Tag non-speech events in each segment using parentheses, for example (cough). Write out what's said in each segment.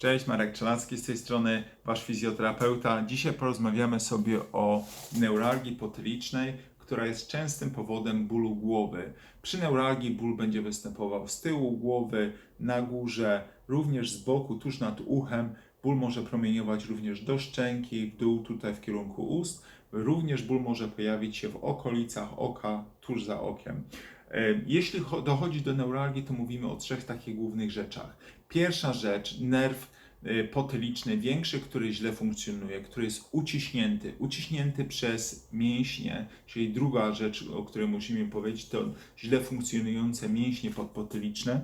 Cześć, Marek Czelacki z tej strony, Wasz fizjoterapeuta. Dzisiaj porozmawiamy sobie o neuralgii potylicznej, która jest częstym powodem bólu głowy. Przy neuralgii ból będzie występował z tyłu głowy, na górze, również z boku, tuż nad uchem. Ból może promieniować również do szczęki, w dół, tutaj w kierunku ust. Również ból może pojawić się w okolicach oka, tuż za okiem. E, Jeśli cho- dochodzi do neuralgii, to mówimy o trzech takich głównych rzeczach. Pierwsza rzecz, nerw y, potyliczny większy, który źle funkcjonuje, który jest uciśnięty, uciśnięty przez mięśnie, czyli druga rzecz, o której musimy powiedzieć, to źle funkcjonujące mięśnie podpotyliczne.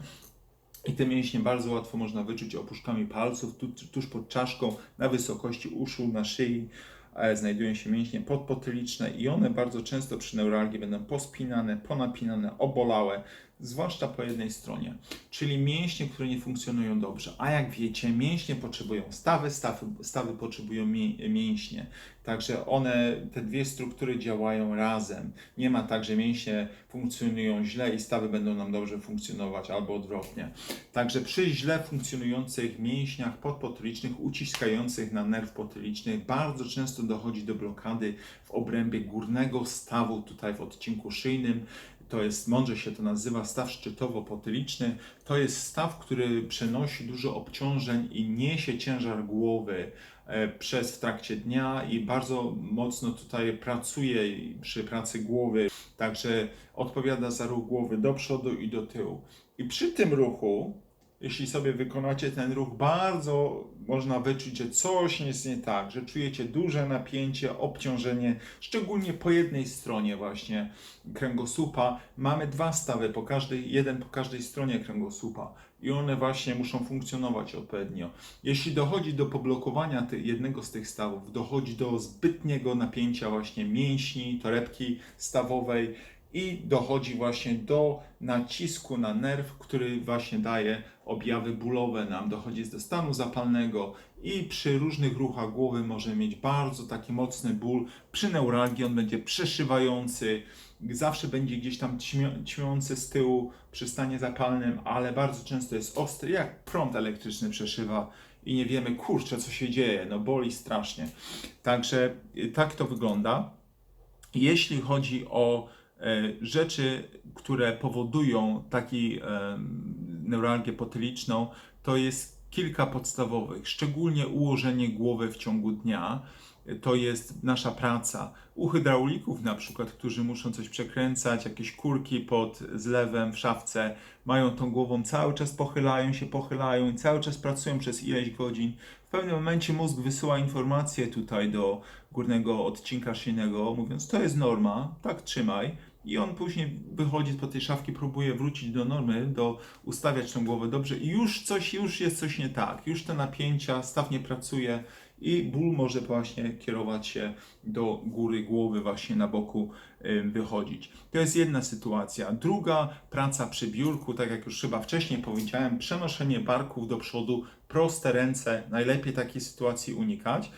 I te mięśnie bardzo łatwo można wyczuć opuszkami palców, tu, tuż pod czaszką, na wysokości uszu, na szyi e, znajdują się mięśnie podpotyliczne i one bardzo często przy neuralgii będą pospinane, ponapinane, obolałe, zwłaszcza po jednej stronie, czyli mięśnie, które nie funkcjonują dobrze. A jak wiecie, mięśnie potrzebują stawy, stawy, stawy potrzebują mię- mięśnie. Także one, te dwie struktury działają razem. Nie ma tak, że mięśnie funkcjonują źle i stawy będą nam dobrze funkcjonować, albo odwrotnie. Także przy źle funkcjonujących mięśniach podpotylicznych, uciskających na nerw potyliczny, bardzo często dochodzi do blokady w obrębie górnego stawu, tutaj w odcinku szyjnym. To jest, mądrze się to nazywa, staw szczytowo-potyliczny. To jest staw, który przenosi dużo obciążeń i niesie ciężar głowy e, przez w trakcie dnia i bardzo mocno tutaj pracuje przy pracy głowy. Także odpowiada za ruch głowy do przodu i do tyłu. I przy tym ruchu, jeśli sobie wykonacie ten ruch, bardzo można wyczuć, że coś jest nie tak, że czujecie duże napięcie, obciążenie, szczególnie po jednej stronie właśnie kręgosłupa. Mamy dwa stawy, po każdej, jeden po każdej stronie kręgosłupa i one właśnie muszą funkcjonować odpowiednio. Jeśli dochodzi do poblokowania ty, jednego z tych stawów, dochodzi do zbytniego napięcia właśnie mięśni, torebki stawowej, i dochodzi właśnie do nacisku na nerw, który właśnie daje objawy bólowe nam, dochodzi do stanu zapalnego i przy różnych ruchach głowy może mieć bardzo taki mocny ból. Przy neuralgii on będzie przeszywający, zawsze będzie gdzieś tam ćmiący z tyłu przy stanie zapalnym, ale bardzo często jest ostry, jak prąd elektryczny przeszywa i nie wiemy, kurczę, co się dzieje, no boli strasznie. Także y, tak to wygląda. Jeśli chodzi o rzeczy, które powodują taki neuralgię potyliczną, to jest kilka podstawowych, szczególnie ułożenie głowy w ciągu dnia. To jest nasza praca. U hydraulików na przykład, którzy muszą coś przekręcać, jakieś kurki pod zlewem w szafce, mają tą głową cały czas pochylają się, pochylają i cały czas pracują przez ileś godzin. W pewnym momencie mózg wysyła informację tutaj do górnego odcinka szyjnego, mówiąc, to jest norma, tak trzymaj. I on później wychodzi po tej szafki, próbuje wrócić do normy, do ustawiać tą głowę dobrze i już coś, już jest coś nie tak. Już te napięcia, staw nie pracuje i ból może właśnie kierować się do góry głowy, właśnie na boku wychodzić. To jest jedna sytuacja. Druga, praca przy biurku, tak jak już chyba wcześniej powiedziałem, przenoszenie barków do przodu, proste ręce, najlepiej takiej sytuacji unikać.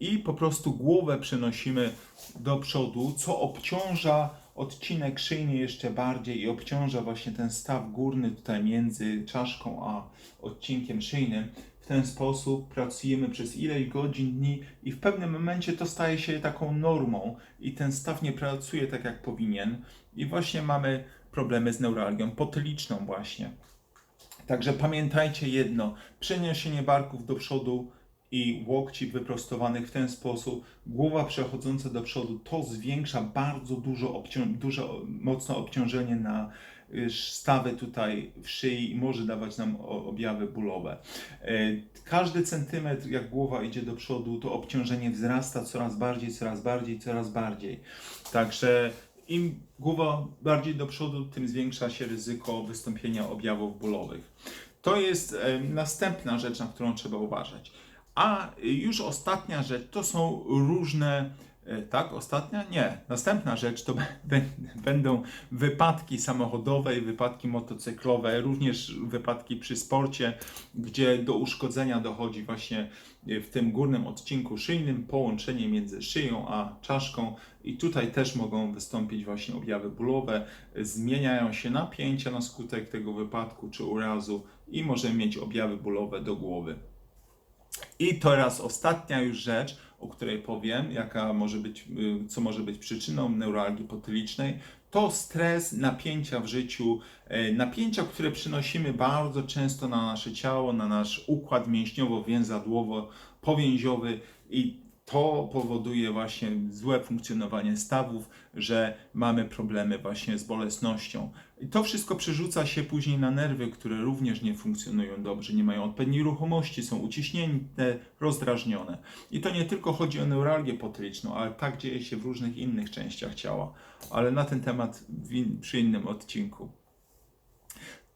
I po prostu głowę przenosimy do przodu, co obciąża odcinek szyjny jeszcze bardziej i obciąża właśnie ten staw górny tutaj między czaszką a odcinkiem szyjnym. W ten sposób pracujemy przez ileś godzin, dni i w pewnym momencie to staje się taką normą i ten staw nie pracuje tak jak powinien i właśnie mamy problemy z neuralgią potyliczną właśnie. Także pamiętajcie jedno, przeniesienie barków do przodu i łokci wyprostowanych w ten sposób, głowa przechodząca do przodu, to zwiększa bardzo dużo, obcią- dużo mocno obciążenie na y, stawy tutaj w szyi i może dawać nam objawy bólowe. E, Każdy centymetr, jak głowa idzie do przodu, to obciążenie wzrasta coraz bardziej, coraz bardziej, coraz bardziej. Także im głowa bardziej do przodu, tym zwiększa się ryzyko wystąpienia objawów bólowych. To jest e, następna rzecz, na którą trzeba uważać. A już ostatnia rzecz to są różne E, Tak, ostatnia? Nie. Następna rzecz to (laughs) będą wypadki samochodowe wypadki motocyklowe, również wypadki przy sporcie, gdzie do uszkodzenia dochodzi właśnie e, w tym górnym odcinku szyjnym, połączenie między szyją a czaszką i tutaj też mogą wystąpić właśnie objawy bólowe, zmieniają się napięcia na skutek tego wypadku czy urazu i możemy mieć objawy bólowe do głowy. I teraz ostatnia już rzecz, o której powiem, jaka może być, y, co może być przyczyną neuralgii potylicznej, to stres, napięcia w życiu, e, napięcia, które przynosimy bardzo często na nasze ciało, na nasz układ mięśniowo-więzadłowo-powięziowy i to powoduje właśnie złe funkcjonowanie stawów, że mamy problemy właśnie z bolesnością. I to wszystko przerzuca się później na nerwy, które również nie funkcjonują dobrze, nie mają odpowiedniej ruchomości, są uciśnięte, rozdrażnione. I to nie tylko chodzi o neuralgię potyliczną, ale tak dzieje się w różnych innych częściach ciała. Ale na ten temat in, przy innym odcinku.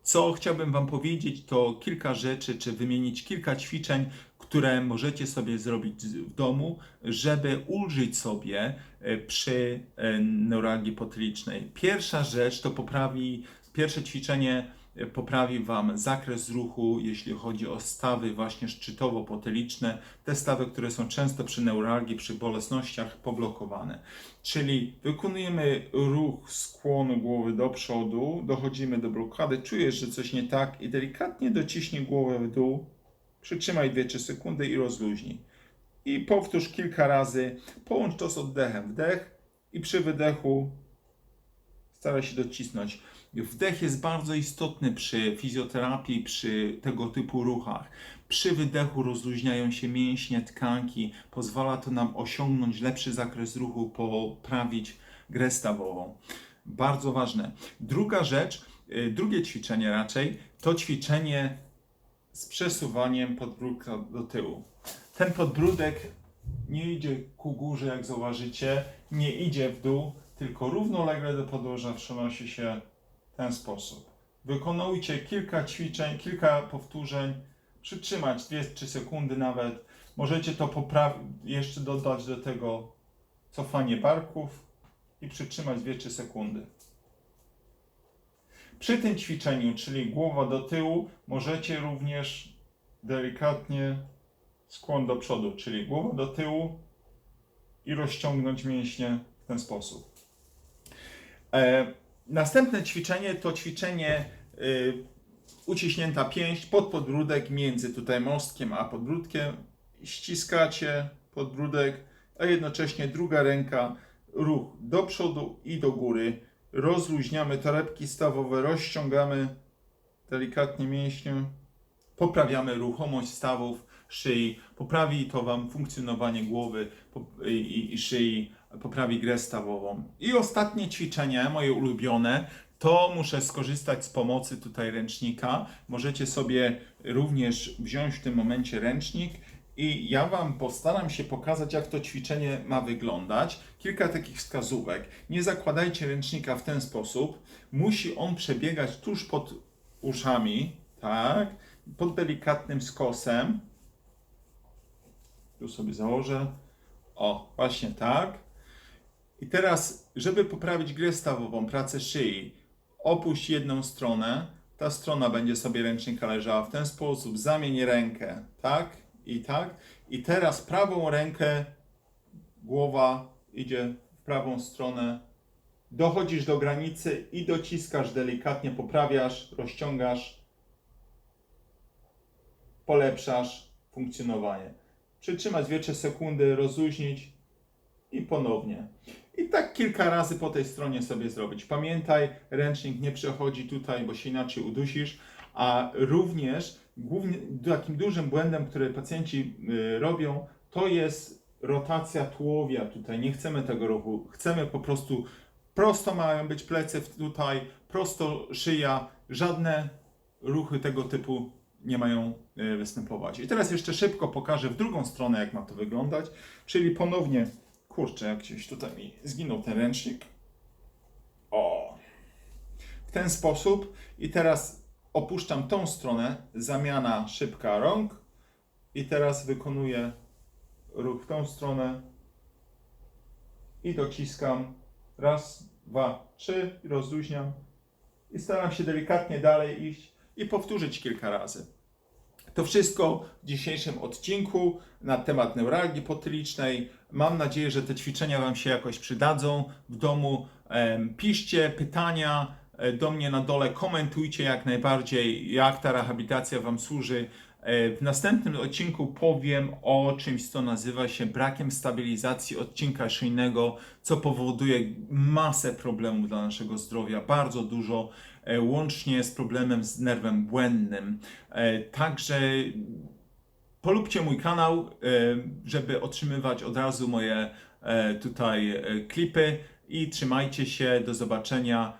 Co chciałbym Wam powiedzieć, to kilka rzeczy, czy wymienić kilka ćwiczeń, które możecie sobie zrobić w domu, żeby ulżyć sobie e, przy e, neuralgii potylicznej. Pierwsza rzecz to poprawi, pierwsze ćwiczenie e, poprawi Wam zakres ruchu, jeśli chodzi o stawy właśnie szczytowo-potyliczne, te stawy, które są często przy neuralgii, przy bolesnościach poblokowane. Czyli wykonujemy ruch skłonu głowy do przodu, dochodzimy do blokady, czujesz, że coś nie tak i delikatnie dociśnij głowę w dół, przytrzymaj 2-3 sekundy i rozluźnij. I powtórz kilka razy, połącz to z oddechem. Wdech i przy wydechu staraj się docisnąć. Wdech jest bardzo istotny przy fizjoterapii, przy tego typu ruchach. Przy wydechu rozluźniają się mięśnie, tkanki, pozwala to nam osiągnąć lepszy zakres ruchu, poprawić grę stawową. Bardzo ważne. Druga rzecz, y, drugie ćwiczenie raczej, to ćwiczenie z przesuwaniem podbródka do tyłu. Ten podbródek nie idzie ku górze, jak zauważycie, nie idzie w dół, tylko równolegle do podłoża przenosi się w ten sposób. Wykonujcie kilka ćwiczeń, kilka powtórzeń, przytrzymać 2-3 sekundy nawet. Możecie to jeszcze dodać do tego cofanie barków i przytrzymać 2-3 sekundy. Przy tym ćwiczeniu, czyli głowa do tyłu, możecie również delikatnie skłon do przodu, czyli głowa do tyłu i rozciągnąć mięśnie w ten sposób. E, następne ćwiczenie to ćwiczenie y, uciśnięta pięść pod podbródek między tutaj mostkiem a podbródkiem. Ściskacie podbródek, a jednocześnie druga ręka, ruch do przodu i do góry. Rozluźniamy torebki stawowe, rozciągamy delikatnie mięśnie, poprawiamy ruchomość stawów, szyi, poprawi to Wam funkcjonowanie głowy i szyi, poprawi grę stawową. I ostatnie ćwiczenie, moje ulubione, to muszę skorzystać z pomocy tutaj ręcznika. Możecie sobie również wziąć w tym momencie ręcznik i ja Wam postaram się pokazać, jak to ćwiczenie ma wyglądać. Kilka takich wskazówek. Nie zakładajcie ręcznika w ten sposób. Musi on przebiegać tuż pod uszami, tak? Pod delikatnym skosem. Tu sobie założę. O, właśnie tak. I teraz, żeby poprawić grę stawową, pracę szyi, opuść jedną stronę. Ta strona będzie sobie ręcznika leżała w ten sposób. Zamień rękę, tak i tak. I teraz prawą rękę, głowa idzie w prawą stronę. Dochodzisz do granicy i dociskasz delikatnie, poprawiasz, rozciągasz, polepszasz funkcjonowanie. Przytrzymać 2-3 sekundy, rozluźnić i ponownie. I tak kilka razy po tej stronie sobie zrobić. Pamiętaj, ręcznik nie przechodzi tutaj, bo się inaczej udusisz, a również głównie, takim dużym błędem, który pacjenci y, robią, to jest rotacja tułowia tutaj. Nie chcemy tego ruchu. Chcemy po prostu prosto mają być plecy tutaj, prosto szyja, żadne ruchy tego typu nie mają y, występować. I teraz jeszcze szybko pokażę w drugą stronę, jak ma to wyglądać, czyli ponownie Kurczę, jak gdzieś tutaj mi zginął ten ręcznik. O! W ten sposób. I teraz opuszczam tą stronę. Zamiana szybka rąk. I teraz wykonuję ruch w tą stronę. i dociskam. Raz, dwa, trzy, rozluźniam. I staram się delikatnie dalej iść i powtórzyć kilka razy. To wszystko w dzisiejszym odcinku na temat neuralgii potylicznej. Mam nadzieję, że te ćwiczenia Wam się jakoś przydadzą w domu. Piszcie pytania do mnie na dole, komentujcie jak najbardziej, jak ta rehabilitacja Wam służy. E, W następnym odcinku powiem o czymś, co nazywa się brakiem stabilizacji odcinka szyjnego, co powoduje masę problemów dla naszego zdrowia, bardzo dużo, e, łącznie z problemem z nerwem błędnym. E, Także polubcie mój kanał, e, żeby otrzymywać od razu moje e, tutaj e, klipy i trzymajcie się, do zobaczenia.